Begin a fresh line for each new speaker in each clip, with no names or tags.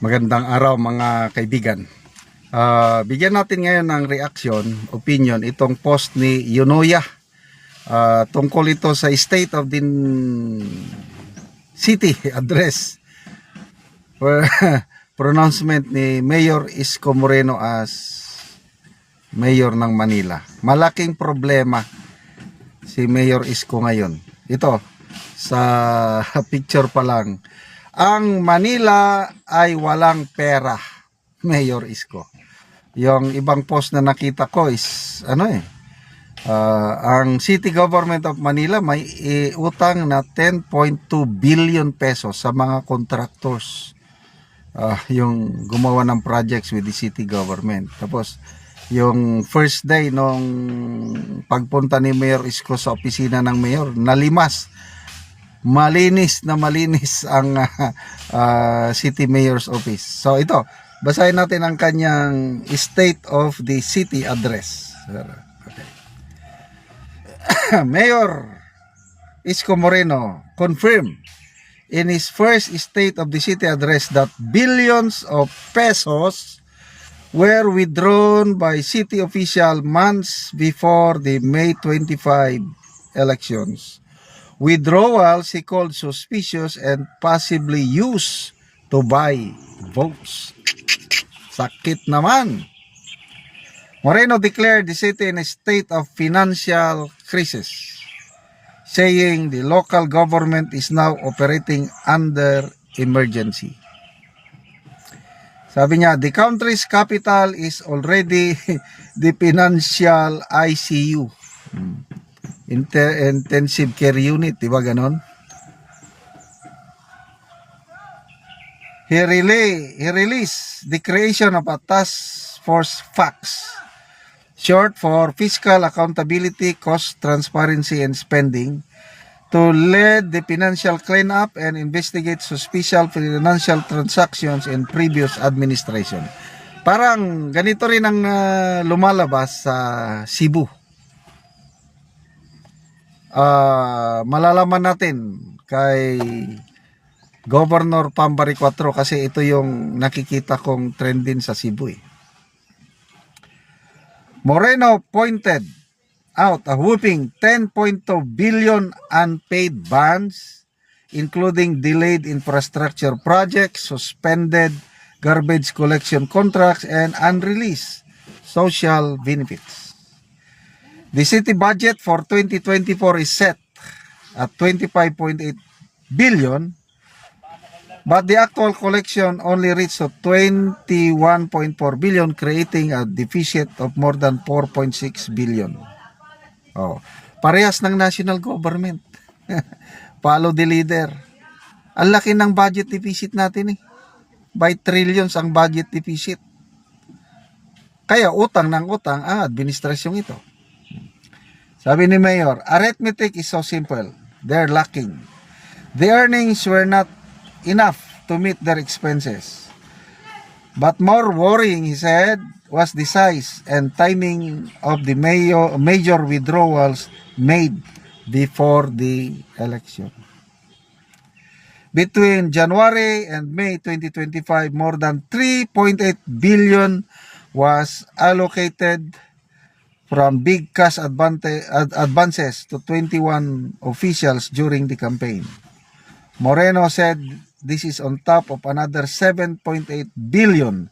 Magandang araw mga kaibigan. Ah, bigyan natin ngayon ng reaction, opinion, itong post ni Yunoya. Ah, tungkol ito sa State of the City address. Where pronouncement ni Mayor Isko Moreno as Mayor ng Manila. Malaking problema si Mayor Isko ngayon. Ito, sa picture pa lang. Ang Manila ay walang pera, Mayor Isko. Yung ibang post na nakita ko is, ano eh, ah, ang City Government of Manila may eh, utang na 10.2 billion pesos sa mga contractors. Ah, yung gumawa ng projects with the city government. Tapos, yung first day nung pagpunta ni Mayor Isko sa opisina ng Mayor, nalimas malinis na malinis ang ah, ah, City Mayor's Office. So ito, basahin natin ang kanyang State of the City Address. Okay. Mayor Isko Moreno confirmed in his first State of the City Address that billions of pesos were withdrawn by city official months before the May 25 elections. Withdrawals he called suspicious and possibly used to buy votes. Sakit naman. Moreno declared the city in a state of financial crisis, saying the local government is now operating under emergency. Sabi niya, the country's capital is already the financial ICU. Inter- intensive care unit, di ba ganon? He, relay, he released the creation of a task force FACS, short for Fiscal Accountability, Cost Transparency and Spending, to lead the financial cleanup and investigate suspicious financial transactions in previous administration. Parang ganito rin ang ah, lumalabas sa Cebu. Ah, malalaman natin kay Governor Pambari 4 kasi ito yung nakikita kong trend din sa Cebu eh. Moreno pointed out a whooping 10.2 billion unpaid bonds including delayed infrastructure projects, suspended garbage collection contracts, and unreleased social benefits. The city budget for 2024 is set at 25.8 billion, but the actual collection only reached to 21.4 billion, creating a deficit of more than 4.6 billion. Oh, parehas ng national government. Follow the leader. Ang laki ng budget deficit natin eh. By trillions ang budget deficit. Kaya utang ng utang ang administrasyong ito. Sabi ni Mayor, arithmetic is so simple. They're lacking. The earnings were not enough to meet their expenses. But more worrying, he said, was the size and timing of the mayo- major withdrawals made before the election. Between January and May 2025, more than 3.8 billion was allocated from big cash ad- advances to 21 officials during the campaign. Moreno said this is on top of another 7.8 billion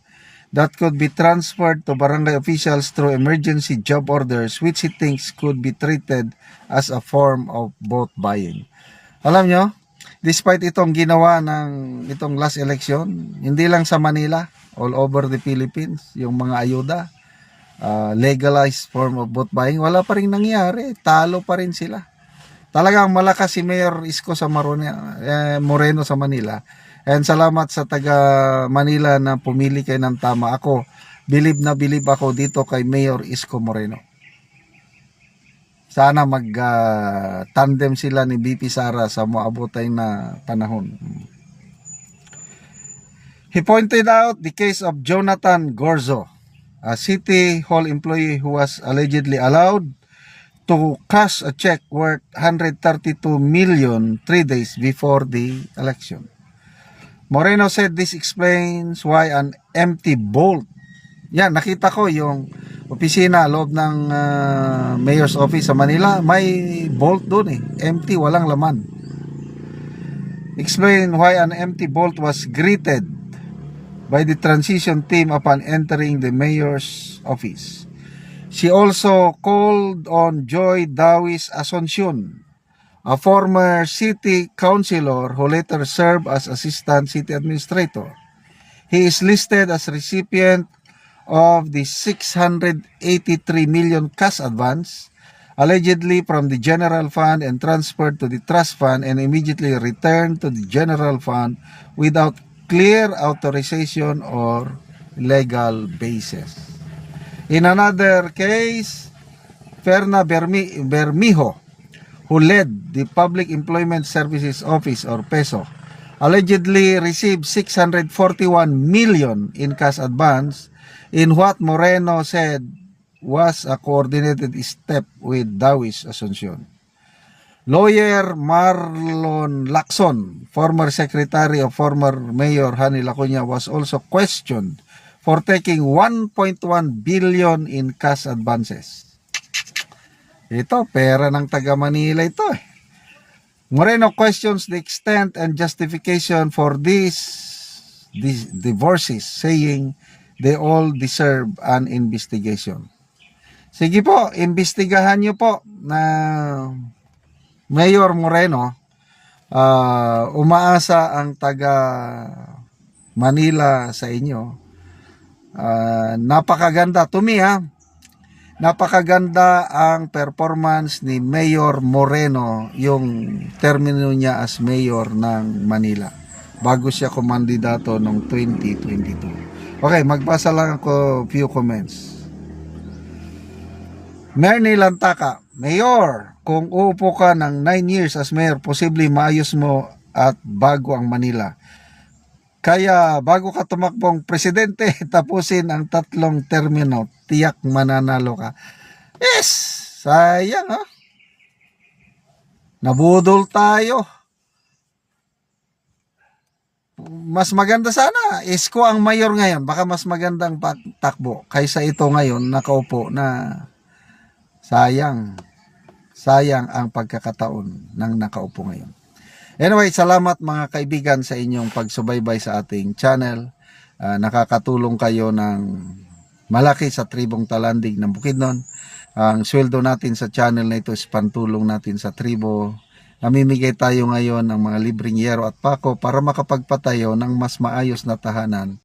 that could be transferred to barangay officials through emergency job orders which he thinks could be treated as a form of vote buying. Alam nyo, despite itong ginawa ng itong last election, hindi lang sa Manila, all over the Philippines, yung mga ayuda, uh, legalized form of vote buying, wala pa rin nangyari. Talo pa rin sila. Talagang malakas si Mayor Isko sa Marone, eh, Moreno sa Manila. And salamat sa taga Manila na pumili kayo ng tama. Ako, bilib na bilib ako dito kay Mayor Isko Moreno. Sana mag-tandem sila ni BP Sara sa maabotay na panahon. He pointed out the case of Jonathan Gorzo, a City Hall employee who was allegedly allowed to cash a check worth 132 million three days before the election. Moreno said this explains why an empty bolt. Yan, nakita ko yung opisina loob ng ah, mayor's office sa Manila. May bolt doon eh. Empty, walang laman. Explain why an empty bolt was greeted by the transition team upon entering the mayor's office. She also called on Joy Dawis Asuncion, a former city councilor who later served as assistant city administrator. He is listed as recipient of the 683 million cash advance allegedly from the general fund and transferred to the trust fund and immediately returned to the general fund without clear authorization or legal basis. In another case, Ferna Bermi- Bermijo, who led the Public Employment Services Office or PESO, allegedly received 641 million in cash advance in what Moreno said was a coordinated step with Dawis Asuncion. Lawyer Marlon Lacson, former secretary of former Mayor Hani Lacuna, was also questioned for taking 1.1 billion in cash advances. Ito, pera ng taga Manila ito eh. Moreno questions the extent and justification for these, these divorces, saying they all deserve an investigation. Sige po, imbestigahan niyo po na Mayor Moreno, ah, umaasa ang taga Manila sa inyo. Ah, napakaganda to ha. Napakaganda ang performance ni Mayor Moreno yung termino niya as mayor ng Manila bago siya kumandidato noong 2022. Okay, magbasa lang ako few comments. Merny Lantaka, Mayor, kung uupo ka ng 9 years as mayor, posible maayos mo at bago ang Manila. Kaya bago ka tumakbong presidente, tapusin ang tatlong termino, tiyak mananalo ka. Yes, sayang ha. Nabudol tayo. Mas maganda sana, isko ang mayor ngayon. Baka mas magandang takbo kaysa ito ngayon nakaupo na sayang. Sayang ang pagkakataon ng nakaupo ngayon. Anyway, salamat mga kaibigan sa inyong pagsubaybay sa ating channel. Ah, nakakatulong kayo ng malaki sa tribong talandig ng Bukidnon. Ang sweldo natin sa channel na ito is pantulong natin sa tribo. Namimigay tayo ngayon ng mga libreng yero at pako para makapagpatayo ng mas maayos na tahanan